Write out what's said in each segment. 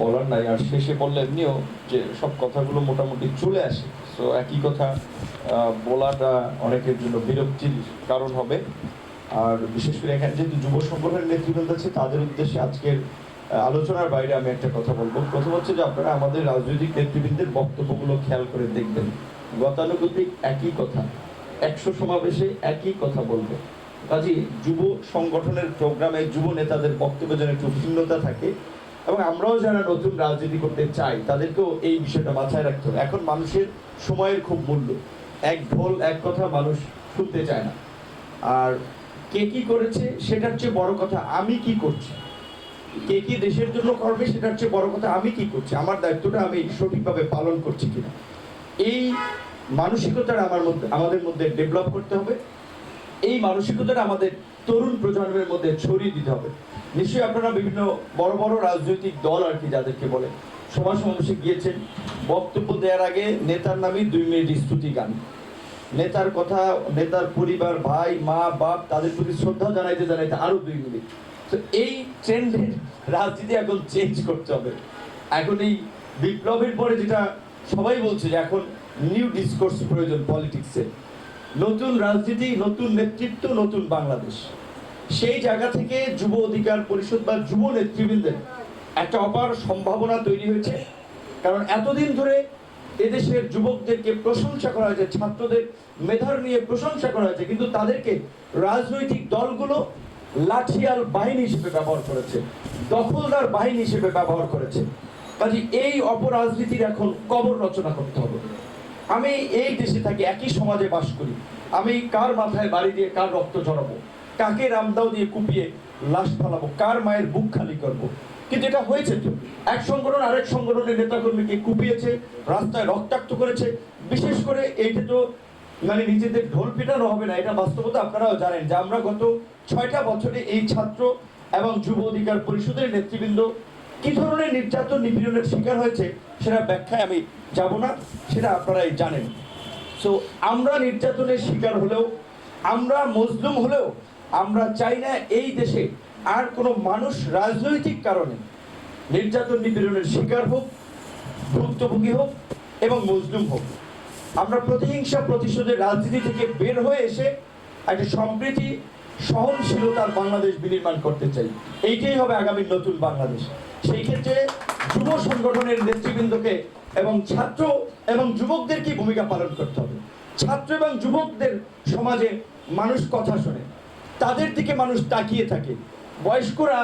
বলার নাই। আর শেষে বললে এমনিও যে সব কথাগুলো মোটামুটি চলে আসে। তো একই কথা বলাটা অনেকের জন্য বিরক্তির কারণ হবে। আর বিশেষ করে এখানে যেহেতু যুব সংগঠনের নেতৃবৃন্দ আছে, তাদের উদ্দেশ্যে আজকের আলোচনার বাইরে আমি একটা কথা বলব। প্রথম হচ্ছে যে আপনারা আমাদের রাজনৈতিক নেতৃবৃন্দের বক্তব্যগুলো খেয়াল করে দেখবেন। গতানুগতিক একই কথা, একশো সমাবেশে একই কথা বলবে। কাজী যুব সংগঠনের প্রোগ্রামে যুব নেতাদের বক্তব্যে যেন একটু ভিন্নতা থাকে। এবং আমরাও যারা নতুন রাজনীতি করতে চাই, তাদেরকেও এই বিষয়টা মাথায় রাখতে হবে। এখন মানুষের সময়ের খুব মূল্য। এক ঢোল, এক কথা মানুষ শুনতে চায় না। আর কে কি করেছে সেটার চেয়ে বড় কথা আমি কি করছি? কে কি দেশের জন্য করবে সেটার চেয়ে বড় কথা আমি কি করছি? আমার দায়িত্বটা আমি সঠিকভাবে পালন করছি কিনা? এই মানসিকতাটা আমার মধ্যে, আমাদের মধ্যে ডেভেলপ করতে হবে। এই মানসিকতাটা আমাদের তরুণ প্রজন্মের মধ্যে ছড়িয়ে দিতে হবে। নিশ্চয়ই আপনারা বিভিন্ন বড় বড় রাজনৈতিক দল আর কি যাদেরকে বলে সভা সমাবেশে গিয়েছেন, বক্তব্য দেওয়ার আগে নেতার নামে দুই মিনিট স্তুতি গান। নেতার কথা, নেতার পরিবার, ভাই, মা, বাপ, তাদের প্রতি শ্রদ্ধা জানাইতে জানাইতে আরও দুই মিনিট। তো এই ট্রেন্ডের রাজনীতি এখন চেঞ্জ করতে হবে। এখন এই বিপ্লবের পরে যেটা সবাই বলছে যে এখন নিউ ডিসকোর্স প্রয়োজন পলিটিক্সে নতুন রাজনীতি, নতুন নেতৃত্ব, নতুন বাংলাদেশ। সেই জায়গা থেকে যুব অধিকার পরিষদ বা যুব নেতৃবৃন্দের একটা অপার সম্ভাবনা তৈরি হয়েছে। কারণ এতদিন ধরে এদেশের যুবকদেরকে প্রশংসা করা হয়েছে, ছাত্রদের মেধার নিয়ে প্রশংসা করা হয়েছে, কিন্তু তাদেরকে রাজনৈতিক দলগুলো লাঠিয়াল বাহিনী হিসেবে ব্যবহার করেছে, দখলদার বাহিনী হিসেবে ব্যবহার করেছে। কাজে এই অপরাজনীতির এখন কবর রচনা করতে হবে। আমি এই দেশে থাকি, একই সমাজে বাস করি। আমি কার মাথায় বাড়ি দিয়ে কার রক্ত ঝরাবো? কাকে রামদাও দিয়ে কুপিয়ে লাশ ফালাবো? কার মায়ের বুক খালি করব। কিন্তু এটা হয়েছে তো? এক সংগঠন আরেক সংগঠনের নেতাকর্মীকে কুপিয়েছে, রাস্তায় রক্তাক্ত করেছে। বিশেষ করে এইটা তো মানে নিজেদের ঢোল পিটানো হবে না, এটা বাস্তবতা আপনারাও জানেন যে আমরা গত ছয়টা বছরে এই ছাত্র এবং যুব অধিকার পরিষদের নেতৃবৃন্দ কি ধরনের নির্যাতন নিপীড়নের শিকার হয়েছে সেটা ব্যাখ্যায় আমি যাব না, সেটা আপনারাই জানেন। সো আমরা নির্যাতনের শিকার হলেও, আমরা মজলুম হলেও আমরা চাই না এই দেশে আর কোনো মানুষ রাজনৈতিক কারণে নির্যাতন নিপীড়নের শিকার হোক, ভুক্তভোগী হোক এবং মজলুম হোক। আমরা প্রতিহিংসা প্রতিশোধের রাজনীতি থেকে বের হয়ে এসে একটা সম্প্রীতি, সহনশীলতার বাংলাদেশ বিনির্মাণ করতে চাই। এইটাই হবে আগামী নতুন বাংলাদেশ। সেই ক্ষেত্রে যুব সংগঠনের নেতৃবৃন্দকে এবং ছাত্র এবং যুবকদের কি ভূমিকা পালন করতে হবে? ছাত্র এবং যুবকদের সমাজে মানুষ কথা শোনে। তাদের দিকে মানুষ তাকিয়ে থাকে। বয়স্করা,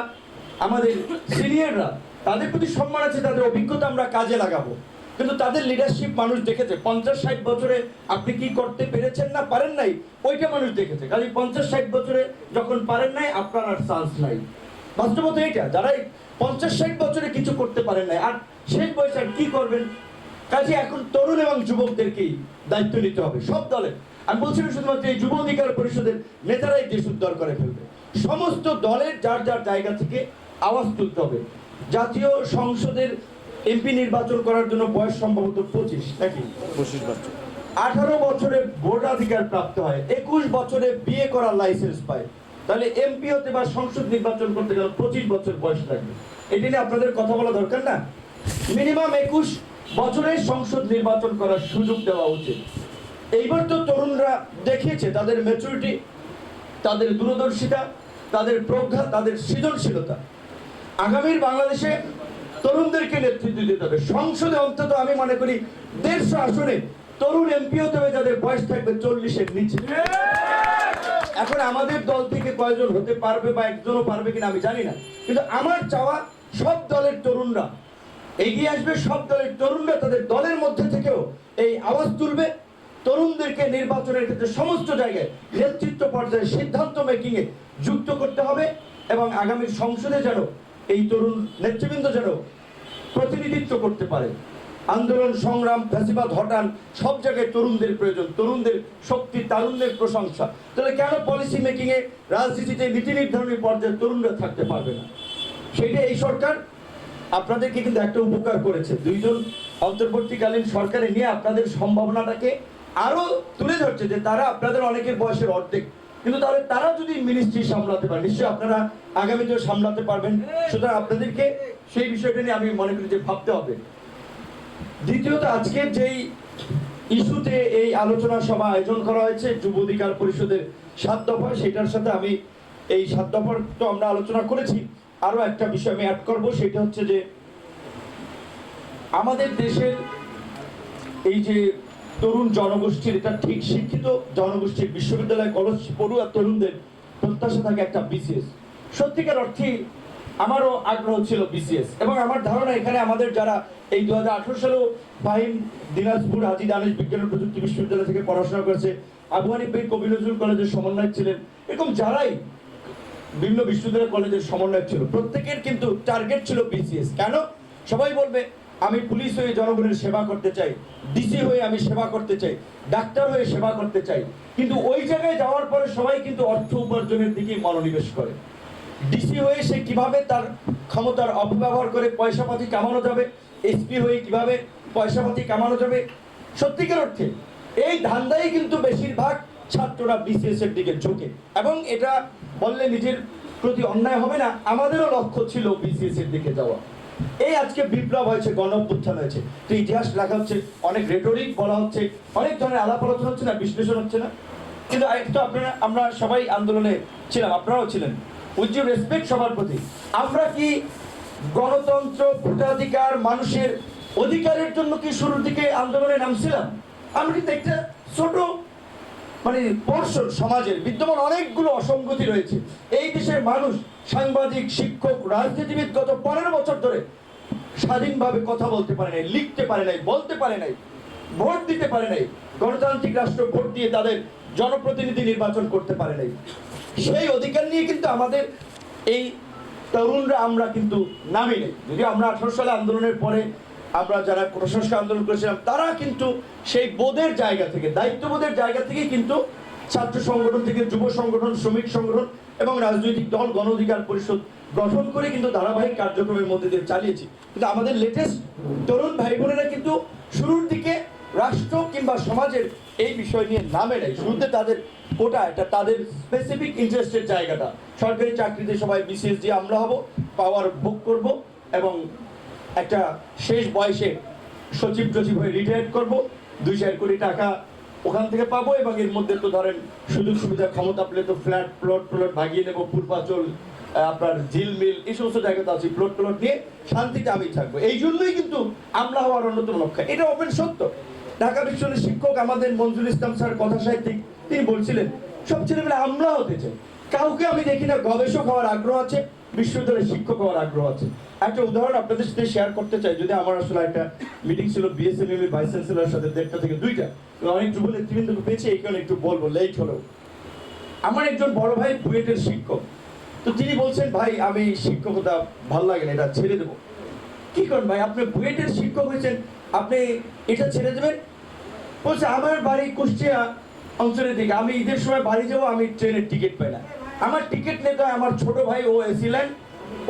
আমাদের সিনিয়ররা, তাদের প্রতি সম্মান আছে, তাদের অভিজ্ঞতা আমরা কাজে লাগাবো। কিন্তু তাদের লিডারশিপ মানুষ দেখেছে। পঞ্চাশ ষাট বছরে আপনি কি করতে পেরেছেন না পারেন নাই, ওইটা মানুষ দেখেছে। কাজে পঞ্চাশ ষাট বছরে যখন পারেন নাই, আপনার আর চান্স নাই। বাস্তবতা এইটা যারা এই পঞ্চাশ ষাট বছরে কিছু করতে পারেন নাই, আর শেষ বয়সে আর কি করবেন? কাজে এখন তরুণ এবং যুবকদেরকেই দায়িত্ব নিতে হবে। সব দলে আমি বলছিলাম শুধুমাত্র এই যুব অধিকার পরিষদের নেতারাই দেশ উদ্ধার করে ফেলবে। সমস্ত দলের যার যার জায়গা থেকে আওয়াজ তুলতে হবে। জাতীয় সংসদের এমপি নির্বাচন করার জন্য বয়স সম্ভবত পঁচিশ নাকি? পঁচিশ বছর। আঠারো বছরে ভোটাধিকার প্রাপ্ত হয় একুশ বছরে বিয়ে করার লাইসেন্স পায়। তাহলে এমপি হতে বা সংসদ নির্বাচন করতে গেলে পঁচিশ বছর বয়স লাগবে। এটি নিয়ে আপনাদের কথা বলা দরকার না? মিনিমাম একুশ বছরে সংসদ নির্বাচন করার সুযোগ দেওয়া উচিত। এইবার তো তরুণরা দেখিয়েছে তাদের ম্যাচুরিটি তাদের দূরদর্শিতা, তাদের প্রজ্ঞা, তাদের সৃজনশীলতা। আগামীর বাংলাদেশে তরুণদেরকে নেতৃত্ব দিতে হবে। সংসদে অন্তত আমি মনে করি দেড়শো আসনে তরুণ এমপি হতে হবে, যাদের বয়স থাকবে চল্লিশের নিচে। এখন আমাদের দল থেকে কয়জন হতে পারবে বা একজনও পারবে কিনা আমি জানি না। কিন্তু আমার চাওয়া সব দলের তরুণরা। এগিয়ে আসবে সব দলের তরুণরা, তাদের দলের মধ্যে থেকেও এই আওয়াজ তুলবে। তরুণদেরকে নির্বাচনের ক্ষেত্রে সমস্ত জায়গায় নেতৃত্ব পর্যায়ে সিদ্ধান্ত মেকিং এ যুক্ত করতে হবে এবং আগামী সংসদে যেন এই তরুণ নেতৃবৃন্দ যেন প্রতিনিধিত্ব করতে পারে। আন্দোলন, সংগ্রাম, ফ্যাসিবাদ হটান সব জায়গায় তরুণদের প্রয়োজন, তরুণদের শক্তি তারুণ্যের প্রশংসা। তাহলে কেন পলিসি মেকিং এ রাজনীতিতে নীতি নির্ধারণী পর্যায়ে তরুণরা থাকতে পারবে না? সেটা এই সরকার। আপনাদেরকে কিন্তু একটা উপকার করেছে। দুইজন অন্তর্বর্তীকালীন সরকারে নিয়ে আপনাদের সম্ভাবনাটাকে আরও তুলে ধরছে যে তারা আপনাদের অনেকের বয়সের অর্ধেক। কিন্তু তাহলে তারা যদি মিনিস্ট্রি সামলাতে পারে, নিশ্চয়ই আপনারা আগামী আগামীতেও সামলাতে পারবেন। সুতরাং আপনাদেরকে সেই বিষয়টা নিয়ে আমি মনে করি যে ভাবতে হবে। দ্বিতীয়ত আজকের যেই ইস্যুতে এই আলোচনা সভা আয়োজন করা হয়েছে, যুব অধিকার পরিষদের সাত দফা, সেটার সাথে আমি এই সাত দফার তো আমরা আলোচনা করেছি। আরও একটা বিষয় আমি অ্যাড করব, সেটা হচ্ছে যে আমাদের দেশের এই যে তরুণ জনগোষ্ঠীর, এটা ঠিক শিক্ষিত জনগোষ্ঠীর বিশ্ববিদ্যালয়, কলেজ, পড়ুয়া তরুণদের প্রত্যাশা থাকে একটা বিসিএস। সত্যিকার অর্থে আমারও আগ্রহ ছিল বিসিএস এবং আমার ধারণা এখানে আমাদের যারা এই দু হাজার আঠারো সালেও ফাহিম, দিনাজপুর, হাজি দানেশ বিজ্ঞান ও প্রযুক্তি বিশ্ববিদ্যালয় থেকে পড়াশোনা করেছে, আবু হানিফ বীর কবি নজরুল কলেজের সমন্বয়ক ছিলেন, এরকম যারাই বিভিন্ন বিশ্ববিদ্যালয় কলেজের সমন্বয়ক ছিল, প্রত্যেকের কিন্তু টার্গেট ছিল বিসিএস। কেন? সবাই বলবে আমি পুলিশ হয়ে জনগণের সেবা করতে চাই ডিসি হয়ে আমি সেবা করতে চাই, ডাক্তার হয়ে সেবা করতে চাই। কিন্তু ওই জায়গায় যাওয়ার পরে সবাই কিন্তু অর্থ উপার্জনের দিকে মনোনিবেশ করে। ডিসি হয়ে সে কীভাবে তার ক্ষমতার অপব্যবহার করে পয়সা পাতি কামানো যাবে এসপি হয়ে কীভাবে পয়সা পাতি কামানো যাবে, সত্যিকার অর্থে এই ধান্দাই কিন্তু বেশিরভাগ ছাত্ররা বিসিএস এর দিকে ঝোঁকে। এবং এটা বললে নিজের প্রতি অন্যায় হবে না, আমাদেরও লক্ষ্য ছিল বিসিএস এর দিকে যাওয়া। এই আজকে বিপ্লব হয়েছে গণ অভ্যুত্থান হয়েছে। তো ইতিহাস লেখা হচ্ছে, অনেক রেটরিক বলা হচ্ছে, অনেক ধরনের আলাপ আলোচনা হচ্ছে না, বিশ্লেষণ হচ্ছে না। কিন্তু একটু আপনারা, আমরা সবাই আন্দোলনে ছিলাম, আপনারাও ছিলেন। উইথ রেসপেক্ট সবার প্রতি, আমরা কি গণতন্ত্র, ভোটাধিকার, মানুষের অধিকারের জন্য কি শুরুর দিকে আন্দোলনে নামছিলাম? আমরা কিন্তু একটা ছোট মানে পর্ষদ সমাজের বিদ্যমান অনেকগুলো অসঙ্গতি রয়েছে। এই দেশের মানুষ, সাংবাদিক, শিক্ষক, রাজনীতিবিদ গত পনেরো বছর ধরে স্বাধীনভাবে কথা বলতে পারে নাই, লিখতে পারে নাই, বলতে পারে নাই, ভোট দিতে পারে নাই, গণতান্ত্রিক রাষ্ট্র ভোট দিয়ে তাদের জনপ্রতিনিধি নির্বাচন করতে পারে নাই। সেই অধিকার নিয়ে কিন্তু আমাদের এই তরুণরা আমরা কিন্তু নামি নেই। যদি আমরা আঠারো সালে আন্দোলনের পরে আমরা যারা কুসংস্কার আন্দোলন করেছিলাম, তারা কিন্তু সেই বোধের জায়গা থেকে, দায়িত্ববোধের জায়গা থেকে কিন্তু ছাত্র সংগঠন থেকে যুব সংগঠন, শ্রমিক সংগঠন এবং রাজনৈতিক দল, গণ অধিকার পরিষদ গঠন করে কিন্তু ধারাবাহিক কার্যক্রমের মধ্যে দিয়ে চালিয়েছি। কিন্তু আমাদের লেটেস্ট তরুণ ভাই বোনেরা কিন্তু শুরুর দিকে রাষ্ট্র কিংবা সমাজের এই বিষয় নিয়ে নামে নেই। শুরুতে তাদের কোটা, এটা তাদের স্পেসিফিক ইন্টারেস্টের জায়গাটা। সরকারি চাকরিতে সবাই বিশেষ দিয়ে আমরা হব পাওয়ার ভোগ করব এবং একটা শেষ বয়সে সচিব টচিব হয়ে রিটায়ার করব। দুই চার কোটি টাকা ওখান থেকে পাবো এবং এর মধ্যে তো ধরেন সুযোগ সুবিধা ক্ষমতা পেলে তো ফ্ল্যাট প্লট প্লট ভাগিয়ে নেব পূর্বাচল আপনার ঝিল মিল, এই সমস্ত জায়গাতে আছি প্লট প্লট নিয়ে শান্তিতে আমি থাকব। এই জন্যই কিন্তু আমলা হওয়ার অন্যতম লক্ষ্য এটা ওপেন সত্য। ঢাকা বিশ্ববিদ্যালয়ের শিক্ষক আমাদের মঞ্জুর ইসলাম স্যার কথা সাহিত্যিক, তিনি বলছিলেন, সব ছেলেমেয়েরা আমলা হতে চায়। কাউকে আমি দেখি না, গবেষক হওয়ার আগ্রহ আছে বিশ্ববিদ্যালয়ের শিক্ষক হওয়ার আগ্রহ আছে। একটা উদাহরণ আপনাদের সাথে শেয়ার করতে চাই। যদি আমার আসলে একটা মিটিং ছিল বিএসএমএম এর ভাইস চ্যান্সেলরের সাথে দেড়টা থেকে দুইটা। অনেক যুব নেতৃবৃন্দকে পেয়েছি, এই কারণে একটু বলব লেট হলেও আমার একজন বড় ভাই বুয়েটের শিক্ষক। তো তিনি বলছেন, ভাই, আমি শিক্ষকতা ভালো লাগে না, এটা ছেড়ে দেবো। কি করেন ভাই, আপনি বুয়েটের শিক্ষক হয়েছেন, আপনি এটা ছেড়ে দেবেন? বলছে, আমার বাড়ি কুষ্টিয়া অঞ্চলের দিকে, আমি ঈদের সময় বাড়ি যাব, আমি ট্রেনের টিকিট পাই না। আমার টিকিট নিতে আমার ছোট ভাই ও এসিলেন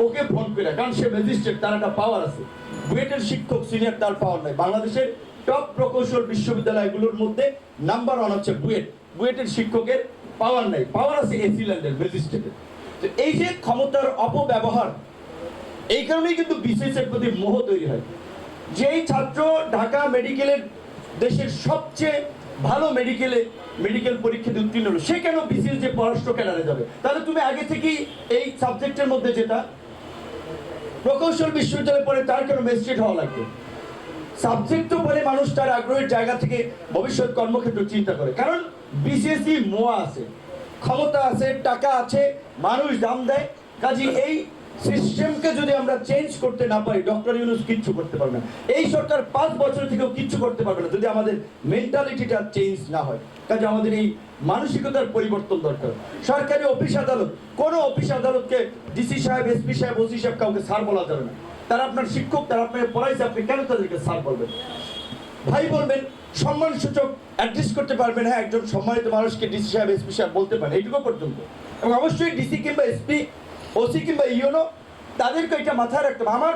ওকে ফোন করে, কারণ সে ম্যাজিস্ট্রেট তার একটা পাওয়ার আছে। বুয়েটের শিক্ষক সিনিয়র তার পাওয়ার নাই। বাংলাদেশের টপ প্রকৌশল বিশ্ববিদ্যালয়গুলোর মধ্যে নাম্বার ওয়ান হচ্ছে বুয়েট। বুয়েটের শিক্ষকের পাওয়ার নাই। পাওয়ার আছে এসিল্যান্ডের ম্যাজিস্ট্রেটের তো এই যে ক্ষমতার অপব্যবহার, এই কারণেই কিন্তু বিসিএস এর প্রতি মোহ তৈরি হয়। যেই ছাত্র ঢাকা মেডিকেলের দেশের সবচেয়ে ভালো মেডিকেলে মেডিকেল পরীক্ষাতে উত্তীর্ণ হলো সে কেন বিসিএস যে পররাষ্ট্র ক্যাডারে যাবে? তাহলে তুমি আগে থেকেই এই সাবজেক্টের মধ্যে যেটা, প্রকৌশল বিশ্ববিদ্যালয়ে পড়ে তার কেন ম্যাজিস্ট্রেট হওয়া লাগবে? সাবজেক্ট তো পরে মানুষ তার আগ্রহের জায়গা থেকে ভবিষ্যৎ কর্মক্ষেত্র চিন্তা করে। কারণ বিসিএসি মোয়া আছে। ক্ষমতা আছে, টাকা আছে, মানুষ দাম দেয়। কাজে এই সিস্টেমকে যদি আমরা চেঞ্জ করতে না পারি, ডক্টর ইউনুস কিচ্ছু করতে পারবে না। এই সরকার পাঁচ বছর থেকেও কিচ্ছু করতে পারবে না যদি আমাদের মেন্টালিটিটা চেঞ্জ না হয়। কাজে আমাদের এই মানসিকতার পরিবর্তন দরকার। সরকারি অফিস আদালত, কোনো অফিস আদালতকে ডিসি সাহেব এসপি সাহেব ওসি সাহেব কাউকে স্যার বলা যাবে না। তারা আপনার শিক্ষক, তারা আপনাকে পড়াইছে, আপনি কেন তাদেরকে সার বলবেন? ভাই বলবেন সম্মান সূচক অ্যাডজাস্ট করতে পারবেন। হ্যাঁ একজন সম্মানিত মানুষকে ডিসি সাহেব এসপি সাহেব বলতে পারেন, এইটুকু পর্যন্ত। এবং অবশ্যই ডিসি কিংবা এসপি ওসি কিংবা ইউনো, তাদেরকে এটা মাথায় রাখতে হবে। আমার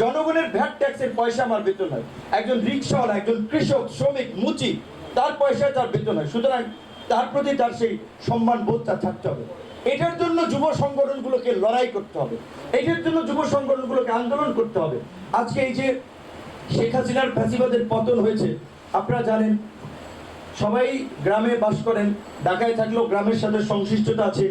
জনগণের ভ্যাট ট্যাক্সের পয়সা আমার বেতন হয়। একজন রিক্সাওয়ালা, একজন কৃষক, শ্রমিক, মুচি, তার পয়সায় তার বেতন হয়। সুতরাং তার প্রতি তার সেই সম্মান বোধটা থাকতে হবে। এটার জন্য যুব সংগঠনগুলোকে লড়াই করতে হবে। এটার জন্য যুব সংগঠনগুলোকে আন্দোলন করতে হবে। আজকে এই যে শেখ হাসিনার ফ্যাসিবাদের পতন হয়েছে, আপনারা জানেন, সবাই গ্রামে বাস করেন, ঢাকায় থাকলেও গ্রামের সাথে সংশ্লিষ্টতা আছে।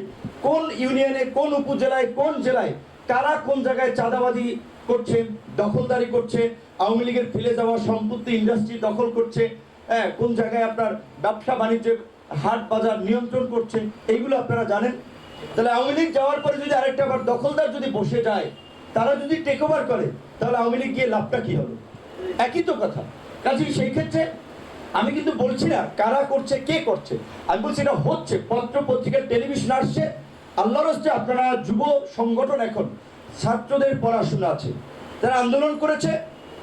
কোন ইউনিয়নে, কোন উপজেলায়, কোন জেলায়, কারা কোন জায়গায় চাঁদাবাজি করছে, দখলদারি করছে, আওয়ামী লীগের ফেলে যাওয়া সম্পত্তি ইন্ডাস্ট্রি দখল করছে হ্যাঁ কোন জায়গায় আপনার ব্যবসা বাণিজ্যের হাট বাজার নিয়ন্ত্রণ করছে, এইগুলো আপনারা জানেন? তাহলে আওয়ামী লীগ যাওয়ার পরে যদি আরেকটা আবার দখলদার যদি বসে যায়, তারা যদি টেক ওভার করে, তাহলে আওয়ামী লীগ গিয়ে লাভটা কি হবে? একই তো কথা। কাজেই সেই ক্ষেত্রে আমি কিন্তু বলছি না কারা করছে, কে করছে। আমি বলছি এটা হচ্ছে, পত্র পত্রিকা টেলিভিশন আসছে আল্লাহর হচ্ছে আপনারা যুব সংগঠন এখন, ছাত্রদের পড়াশোনা আছে। তারা আন্দোলন করেছে,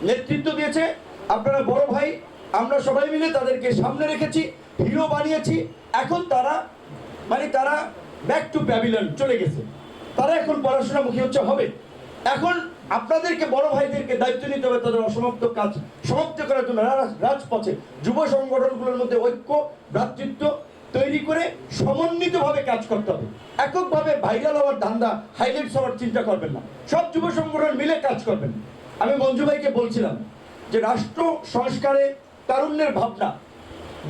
নেতৃত্ব দিয়েছে। আপনারা বড় ভাই, আমরা সবাই মিলে তাদেরকে সামনে রেখেছি, হিরো বানিয়েছি। এখন তারা মানে তারা ব্যাক টু প্যাভিলিয়ন চলে গেছে। তারা এখন পড়াশোনামুখী হচ্ছে, হবে। এখন আপনাদেরকে, বড় ভাইদেরকে দায়িত্ব নিতে হবে, তাদের অসমাপ্ত কাজ সমাপ্ত করার জন্য। রাজ- রাজপথে যুব সংগঠনগুলোর মধ্যে ঐক্য, ভ্রাতৃত্ব তৈরি করে সমন্বিতভাবে কাজ করতে হবে। এককভাবে ভাইরাল হওয়ার ধান্দা হাইলাইটস হওয়ার চিন্তা করবেন না। সব যুব সংগঠন মিলে কাজ করবেন। আমি মঞ্জু ভাইকে বলছিলাম যে রাষ্ট্র সংস্কারে তারুণ্যের ভাবনা,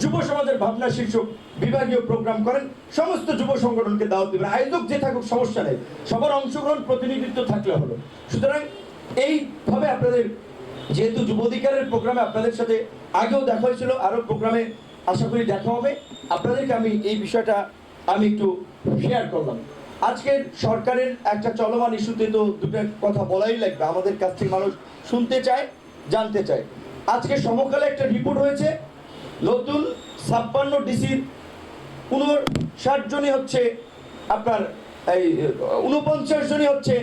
যুব সমাজের ভাবনা শীর্ষক বিভাগীয় প্রোগ্রাম করেন। সমস্ত যুব সংগঠনকে দাওয়াত দেবেন। আয়োজক যে থাকুক, সমস্যা নেই। সবার অংশগ্রহণ, প্রতিনিধিত্ব থাকলে হলো। সুতরাং এইভাবে আপনাদের, যেহেতু যুব অধিকারের প্রোগ্রামে আপনাদের সাথে আগেও দেখা হয়েছিল, আরও প্রোগ্রামে আশা করি দেখা হবে। আপনাদেরকে আমি এই বিষয়টা আমি একটু শেয়ার করলাম। আজকের সরকারের একটা চলমান ইস্যুতে তো দুটো কথা বলাই লাগবে। আমাদের কাছ থেকে মানুষ শুনতে চায়, জানতে চায়। আজকে সমকালে একটা রিপোর্ট হয়েছে। নতুন ছাপ্পান্ন ডিসির উনষাট জনই হচ্ছে আপনার এই উনপঞ্চাশ জনই হচ্ছে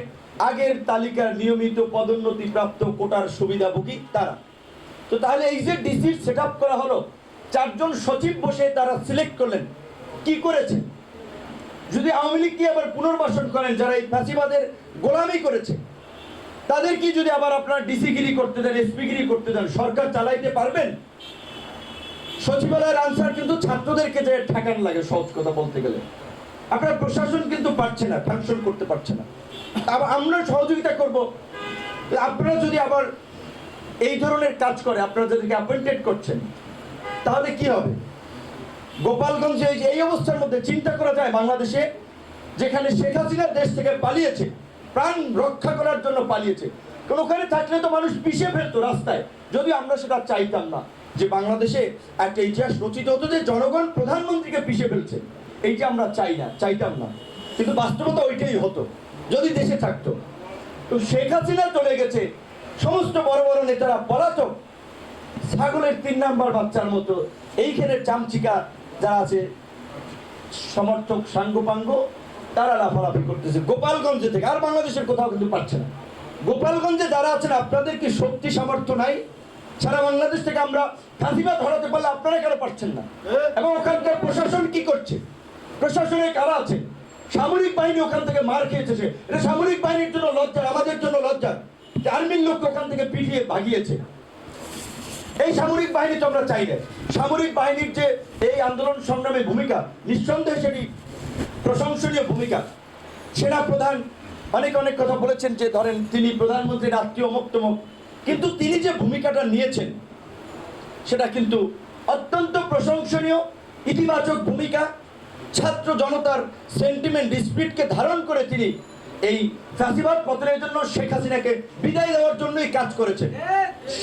আগের তালিকার নিয়মিত পদোন্নতি প্রাপ্ত কোটার সুবিধাভোগী তারা। তো তাহলে এই যে ডিসির সেট করা হলো চারজন সচিব বসে তারা সিলেক্ট করলেন। কি করেছে? যদি আওয়ামী লীগ কি আবার পুনর্বাসন করেন, যারা এই ফাঁসিবাদের গোলামি করেছে, তাদের কি যদি আবার আপনার ডিসিগিরি করতে দেন এসপিগিরি করতে দেন, সরকার চালাইতে পারবেন? সচিবালয়ের আনসার কিন্তু ছাত্রদেরকে যে ঠেকান লাগে, সহজ কথা বলতে গেলে। আপনার প্রশাসন কিন্তু পারছে না ফাংশন করতে পারছে না। আমরা সহযোগিতা করব। আপনারা যদি আবার এই ধরনের কাজ করে, আপনারা যাদেরকে অ্যাপয়েন্টেড করছেন তাহলে কি হবে? গোপালগঞ্জে এই অবস্থার মধ্যে চিন্তা করা যায় বাংলাদেশে, যেখানে শেখ হাসিনা দেশ থেকে পালিয়েছে, প্রাণ রক্ষা করার জন্য পালিয়েছে। ওখানে থাকলে তো মানুষ পিছিয়ে ফেলতো রাস্তায়। যদি আমরা সেটা চাইতাম না যে বাংলাদেশে একটা ইতিহাস রচিত হতো যে জনগণ প্রধানমন্ত্রীকে পিছিয়ে ফেলছে। এইটা আমরা চাই না, চাইতাম না। কিন্তু বাস্তবতা ওইটাই হতো, যদি দেশে থাকতো। তো শেখ হাসিনা চলে গেছে, সমস্ত বড় বড় নেতারা পলাতক ছাগলের তিন নাম্বার বাচ্চার মতো। এইখানে চামচিকা যারা আছে, সমর্থক সাঙ্গপাঙ্গ, তারা লাফালাফি করতেছে। গোপালগঞ্জে থেকে, আর বাংলাদেশের কোথাও কিন্তু পাচ্ছে না। গোপালগঞ্জে যারা আছেন, আপনাদের কি শক্তি সামর্থ্য নাই? সারা বাংলাদেশ থেকে আমরা ফাঁসিবাদ ধরাতে পারলে আপনারা কেন পারছেন না? এবং ওখানকার প্রশাসন কি করছে? প্রশাসনে কারা আছে? সামরিক বাহিনী ওখান থেকে মার খেয়েছে এটা সামরিক বাহিনীর জন্য লজ্জা, আমাদের জন্য লজ্জা। যে আর্মির লোককে ওখান থেকে পিটিয়ে ভাগিয়েছে। এই সামরিক বাহিনী তো আমরা চাই না সামরিক বাহিনীর যে এই আন্দোলন সংগ্রামে ভূমিকা, নিঃসন্দেহে সেটি প্রশংসনীয় ভূমিকা। সেনা প্রধান অনেক অনেক কথা বলেছেন যে, ধরেন তিনি প্রধানমন্ত্রীর আত্মীয় মুক্তমুখ কিন্তু তিনি যে ভূমিকাটা নিয়েছেন, সেটা কিন্তু অত্যন্ত প্রশংসনীয়, ইতিবাচক ভূমিকা। ছাত্র জনতার সেন্টিমেন্ট স্পিরিটকে ধারণ করে তিনি এই ফ্যাসিবাদ পতনের জন্য শেখ হাসিনাকে বিদায় দেওয়ার জন্যই কাজ করেছেন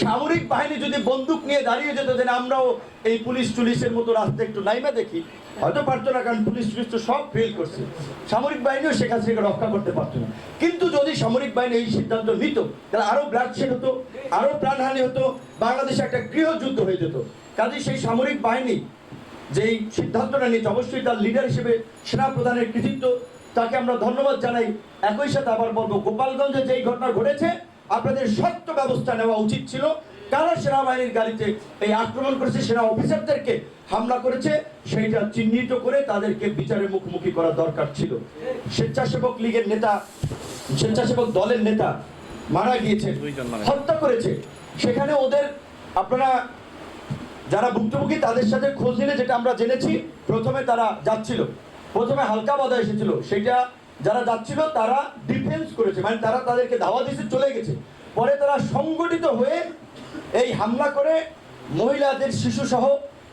সামরিক বাহিনী যদি বন্দুক নিয়ে দাঁড়িয়ে যেত যে আমরাও এই পুলিশ টুলিশের মতো রাস্তা একটু নাইমা দেখি। হয়তো পারতো না, কারণ পুলিশ টুলিশ তো সব ফেল করছে। সামরিক বাহিনীও শেখ হাসিনাকে রক্ষা করতে পারতো না। কিন্তু যদি সামরিক বাহিনী এই সিদ্ধান্ত নিত, তাহলে আরও ব্লাডশেড হতো, আরও প্রাণহানি হতো, বাংলাদেশে একটা গৃহযুদ্ধ হয়ে যেত। কাজে সেই সামরিক বাহিনী যেই সিদ্ধান্তটা নিয়েছে, অবশ্যই তার লিডার হিসেবে সেনা প্রধানের কৃতিত্ব তাকে আমরা ধন্যবাদ জানাই। একই সাথে আবার বলব গোপালগঞ্জে যেই ঘটনা ঘটেছে আপনাদের সত্য ব্যবস্থা নেওয়া উচিত ছিল। কারা সেনাবাহিনীর গাড়িতে এই আক্রমণ করেছে সেনা অফিসারদেরকে হামলা করেছে সেইটা চিহ্নিত করে তাদেরকে বিচারের মুখোমুখি করা দরকার ছিল। স্বেচ্ছাসেবক লীগের নেতা স্বেচ্ছাসেবক দলের নেতা মারা গিয়েছে হত্যা করেছে। সেখানে ওদের আপনারা যারা ভুক্তভোগী তাদের সাথে খোঁজ নিলে যেটা আমরা জেনেছি প্রথমে তারা যাচ্ছিল। প্রথমে হালকা বাধা এসেছিল। সেটা যারা যাচ্ছিল তারা ডিফেন্স করেছে। মানে তারা তাদেরকে ধাওয়া দিয়েছে চলে গেছে। পরে তারা সংগঠিত হয়ে এই হামলা করে মহিলাদের শিশু সহ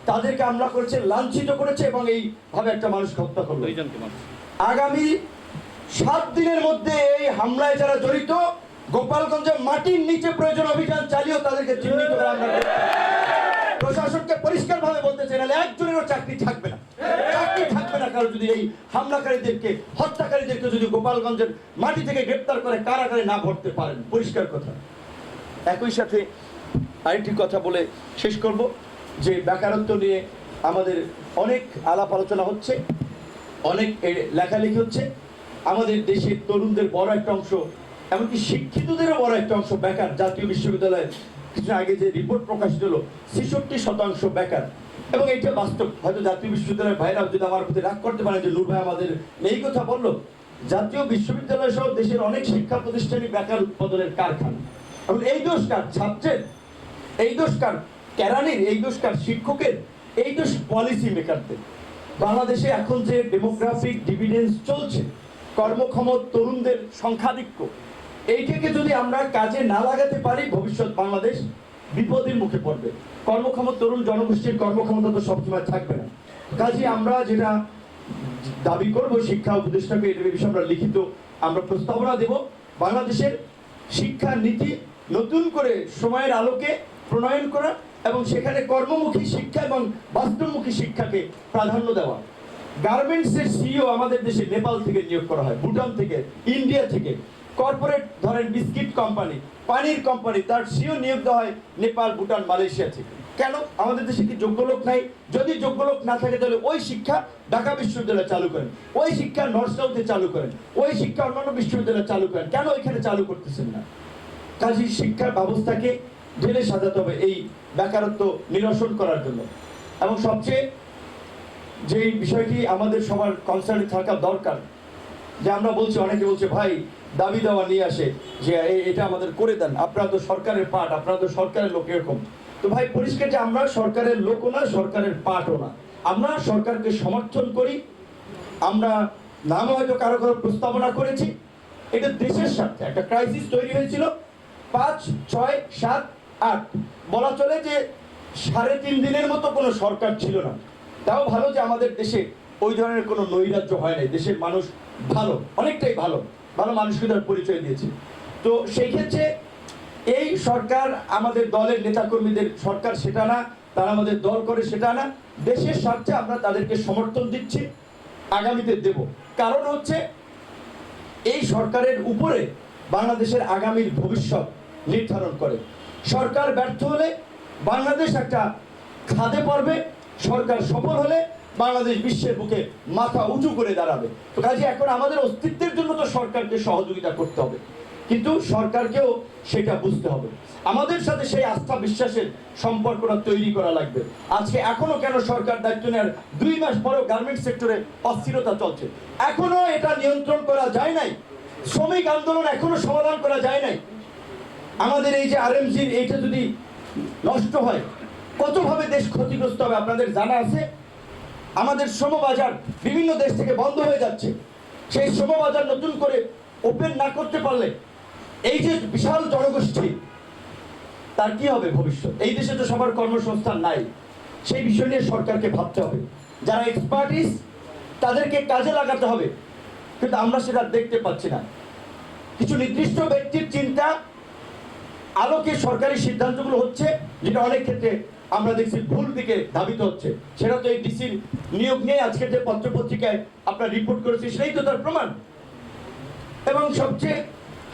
তাদেরকে হামলা করেছে লাঞ্ছিত করেছে এবং এইভাবে একটা মানুষ হত্যা করল। আগামী সাত দিনের মধ্যে এই হামলায় যারা জড়িত গোপালগঞ্জে মাটির নিচে প্রয়োজন অভিযান চালিয়েও তাদেরকে চিহ্নিত করে আমরা। প্রশাসনকে পরিষ্কার ভাবে বলতে চাই, নাহলে একজনেরও চাকরি থাকবে না। চাকরি থাকবে না কারও যদি এই হামলাকারীদেরকে, হত্যাকারীদেরকে যদি গোপালগঞ্জের মাটি থেকে গ্রেপ্তার করে কারাগারে না ভরতে পারেন, পরিষ্কার কথা। একই সাথে আরেকটি কথা বলে শেষ করব, যে বেকারত্ব নিয়ে আমাদের অনেক আলাপ আলোচনা হচ্ছে, অনেক লেখালেখি হচ্ছে। আমাদের দেশের তরুণদের বড় একটা অংশ, এমনকি শিক্ষিতদেরও বড় একটা অংশ বেকার জাতীয় বিশ্ববিদ্যালয়ের কিছু আগে যে রিপোর্ট প্রকাশিত হলো, ছেষট্টি শতাংশ বেকার। এবং এটা বাস্তব। হয়তো জাতীয় বিশ্ববিদ্যালয়ের ভাইরা যদি আমার প্রতি রাগ করতে পারে যে, নূর ভাই আমাদের এই কথা বলল। জাতীয় বিশ্ববিদ্যালয় সহ দেশের অনেক শিক্ষা প্রতিষ্ঠানই বেকার উৎপাদনের কারখানা। এবং এই দোষ কার? ছাত্রের? এই দোষ কার? কেরানির? এই দোষ কার? শিক্ষকের? এই দোষ পলিসি মেকারদের বাংলাদেশে এখন যে ডেমোগ্রাফিক ডিভিডেন্স চলছে, কর্মক্ষম তরুণদের সংখ্যাধিক্য এইটাকে যদি আমরা কাজে না লাগাতে পারি, ভবিষ্যৎ বাংলাদেশ বিপদের মুখে পড়বে। কর্মক্ষম তরুণ জনগোষ্ঠীর কর্মক্ষমতা তো সবসময় থাকবে না। কাজে আমরা যেটা দাবি করব, শিক্ষা উপদেষ্টাকে এর বিষয়ে আমরা লিখিত আমরা প্রস্তাবনা দেব। বাংলাদেশের শিক্ষা নীতি নতুন করে সময়ের আলোকে প্রণয়ন করা এবং সেখানে কর্মমুখী শিক্ষা এবং বাস্তবমুখী শিক্ষাকে প্রাধান্য দেওয়া। গার্মেন্টসের সিইও আমাদের দেশে নেপাল থেকে নিয়োগ করা হয়, ভুটান থেকে, ইন্ডিয়া থেকে। কর্পোরেট ধরেন বিস্কিট কোম্পানি পানির কোম্পানি তার সিও নিয়োগ দেওয়া হয় নেপাল, ভুটান, মালয়েশিয়া থেকে। কেন? আমাদের দেশে কি যোগ্য লোক নাই? যদি যোগ্য লোক না থাকে, তাহলে ওই শিক্ষা ঢাকা বিশ্ববিদ্যালয়ে চালু করেন। ওই শিক্ষা নর্থ সাউথে চালু করেন। ওই শিক্ষা অন্যান্য বিশ্ববিদ্যালয়ে চালু করেন। কেন এখানে চালু করতেছেন না? কাজী শিক্ষার ব্যবস্থাকে ঢেলে সাজাতে হবে এই বেকারত্ব নিরসন করার জন্য। এবং সবচেয়ে যে বিষয়টি আমাদের সবার কনসার্নে থাকা দরকার, যে আমরা বলছি, অনেকে বলছে, ভাই দাবি দেওয়া নিয়ে আসে যে এটা আমাদের করে দেন। আপনারা তো সরকারের পার্ট আপনারা তো সরকারের লোক এরকম। তো ভাই, পরিষ্কার যে আমরা সরকারের লোকও না, সরকারের পার্টও না। আমরা সরকারকে সমর্থন করি। আমরা নাম হয়তো কারও কারও প্রস্তাবনা করেছি। এটা দেশের স্বার্থে। একটা ক্রাইসিস তৈরি হয়েছিল পাঁচ, ছয়, সাত, আট। বলা চলে যে সাড়ে তিন দিনের মতো কোনো সরকার ছিল না। তাও ভালো যে আমাদের দেশে ওই ধরনের কোনো নৈরাজ্য হয় নাই। দেশের মানুষ ভালো, অনেকটাই ভালো। ভালো মানুষকে তার পরিচয় দিয়েছে। তো সেই ক্ষেত্রে এই সরকার আমাদের দলের নেতাকর্মীদের সরকার সেটা না, তারা আমাদের দল করে সেটা না। দেশের স্বার্থে আমরা তাদেরকে সমর্থন দিচ্ছি, আগামীতে দেব। কারণ হচ্ছে এই সরকারের উপরে বাংলাদেশের আগামীর ভবিষ্যৎ নির্ধারণ করে। সরকার ব্যর্থ হলে বাংলাদেশ একটা খাদে পড়বে, সরকার সফল হলে বাংলাদেশ বিশ্বের বুকে মাথা উঁচু করে দাঁড়াবে। তো কাজে এখন আমাদের অস্তিত্বের জন্য তো সরকারকে সহযোগিতা করতে হবে। কিন্তু সরকারকেও সেটা বুঝতে হবে। আমাদের সাথে সেই আস্থা বিশ্বাসের সম্পর্কটা তৈরি করা লাগবে। আজকে এখনও কেন সরকার দায়িত্ব নেওয়ার দুই মাস পরেও গার্মেন্টস সেক্টরে অস্থিরতা চলছে। এখনও এটা নিয়ন্ত্রণ করা যায় নাই। শ্রমিক আন্দোলন এখনও সমাধান করা যায় নাই। আমাদের এই যে আরএমজির এইটা যদি নষ্ট হয়, কতভাবে দেশ ক্ষতিগ্রস্ত হবে আপনাদের জানা আছে? আমাদের শ্রমবাজার বিভিন্ন দেশ থেকে বন্ধ হয়ে যাচ্ছে। সেই শ্রমবাজার নতুন করে ওপেন না করতে পারলে এই যে বিশাল জনগোষ্ঠী, তার কি হবে ভবিষ্যৎ? এই দেশে তো সবার কর্মসংস্থান নাই। সেই বিষয় নিয়ে সরকারকে ভাবতে হবে। যারা এক্সপার্টিস তাদেরকে কাজে লাগাতে হবে। কিন্তু আমরা সেটা দেখতে পাচ্ছি না। কিছু নির্দিষ্ট ব্যক্তির চিন্তা আলোকে সরকারি সিদ্ধান্তগুলো হচ্ছে, যেটা অনেক ক্ষেত্রে আমরা দেখছি ভুল দিকে ধাবিত হচ্ছে। সেটা তো এই ডিসির নিয়োগ নিয়ে আজকে যে পত্রপত্রিকায় আপনার রিপোর্ট করেছি সেটাই তো তার প্রমাণ। এবং সবচেয়ে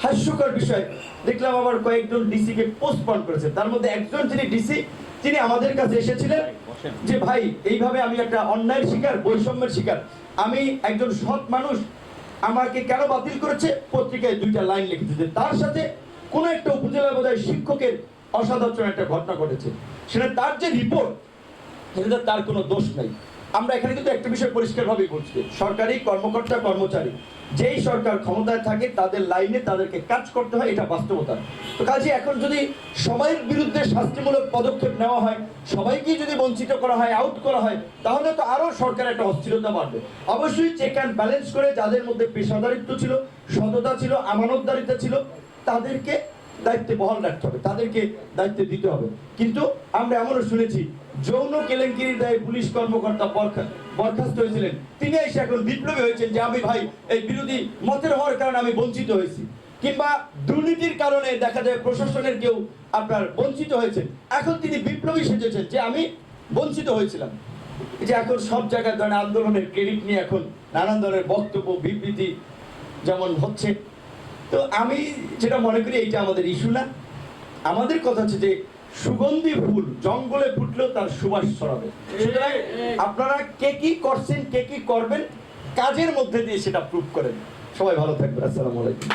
হাস্যকর বিষয়, দেখলাম আবার কয়েকজন ডিসিকে পোস্টপন করেছে। তার মধ্যে একজন যিনি ডিসি, তিনি আমাদের কাছে এসেছিলেন যে, ভাই, এইভাবে আমি একটা অন্যায়ের শিকার, বৈষম্যের শিকার। আমি একজন সৎ মানুষ, আমাকে কেন বাতিল করেছে? পত্রিকায় দুইটা লাইন লিখেছে তার সাথে কোনো একটা উপজেলা বোধহয় শিক্ষকের অসাধারণ একটা ঘটনা ঘটেছে। সেটা তার যে রিপোর্ট সেটা তার কোনো দোষ নাই। আমরা এখানে কিন্তু একটা বিষয় পরিষ্কারভাবে বলছি সরকারি কর্মকর্তা, কর্মচারী, যেই সরকার ক্ষমতায় থাকে, তাদের লাইনে তাদেরকে কাজ করতে হয়, এটা বাস্তবতা। তো কাজে, এখন যদি সবাইয়ের বিরুদ্ধে শাস্তিমূলক পদক্ষেপ নেওয়া হয়, সবাইকেই যদি বঞ্চিত করা হয় আউট করা হয়, তাহলে তো আরও সরকার একটা অস্থিরতা বাড়বে। অবশ্যই চেক অ্যান্ড ব্যালেন্স করে যাদের মধ্যে পেশাদারিত্ব ছিল, সততা ছিল আমানতদারিতা ছিল, তাদেরকে দায়িত্বে বহাল রাখতে হবে, তাদেরকে দায়িত্ব দিতে হবে। কিন্তু আমরা এমনও শুনেছি, যৌন কেলেঙ্কারির দায়ে পুলিশ কর্মকর্তা বরখা- বরখাস্ত হয়েছিলেন। তিনি এসে এখন বিপ্লবী হয়েছেন যে আমি ভাই, এই বিরোধী মতের হওয়ার কারণে আমি বঞ্চিত হয়েছি। কিংবা দুর্নীতির কারণে দেখা যায় প্রশাসনের কেউ আপনার বঞ্চিত হয়েছে এখন তিনি বিপ্লবী সেজেছেন যে আমি বঞ্চিত হয়েছিলাম। যে এখন সব জায়গায় ধরেন আন্দোলনের ক্রেডিট নিয়ে এখন নানান ধরনের বক্তব্য, বিবৃতি যেমন হচ্ছে তো আমি যেটা মনে করি, এইটা আমাদের ইস্যু না। আমাদের কথা হচ্ছে যে, সুগন্ধি ফুল, জঙ্গলে ফুটলেও তার সুবাস ছড়াবে। সুতরাং আপনারা কে কি করছেন, কে কি করবেন, কাজের মধ্যে দিয়ে সেটা প্রুভ করেন। সবাই ভালো থাকবেন। আসসালামু আলাইকুম।